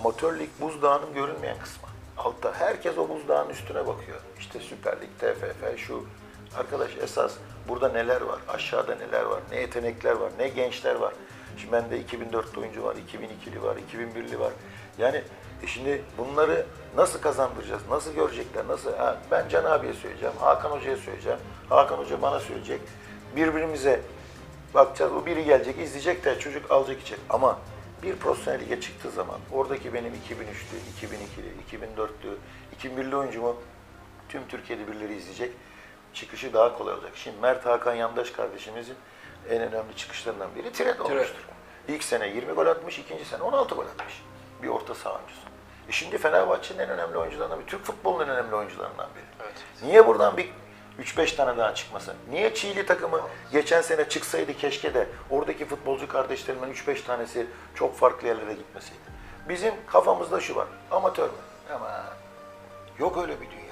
amatör lig buzdağının görünmeyen kısmı. Altta herkes o buzdağının üstüne bakıyor. İşte Süper Lig, TFF, şu. Arkadaş esas burada neler var, aşağıda neler var, ne yetenekler var, ne gençler var. Şimdi bende 2004 oyuncu var, 2002'li var, 2001'li var. Yani e şimdi bunları nasıl kazandıracağız, nasıl görecekler, nasıl? Ha, ben Can abiye söyleyeceğim, Hakan Hoca'ya söyleyeceğim, Hakan Hoca bana söyleyecek. Birbirimize bakacağız, o biri gelecek, izleyecek de çocuk alacak içeri. Ama bir profesyonel lige çıktığı zaman oradaki benim 2003'lü, 2002'li, 2004'lü, 2001'li oyuncumu tüm Türkiye'de birileri izleyecek. Çıkışı daha kolay olacak. Şimdi Mert Hakan Yandaş kardeşimizin en önemli çıkışlarından biri Tiret olmuştur. İlk sene 20 gol atmış, ikinci sene 16 gol atmış. Bir orta saha oyuncusu. E şimdi Fenerbahçe'nin en önemli oyuncularından biri, Türk futbolunun en önemli oyuncularından biri. Evet. Niye buradan bir 3-5 tane daha çıkmasın? Niye Çiğli takımı geçen sene çıksaydı keşke de oradaki futbolcu kardeşlerimden 3-5 tanesi çok farklı yerlere gitmeseydi? Bizim kafamızda şu var, amatör mü? Ama yok öyle bir dünya.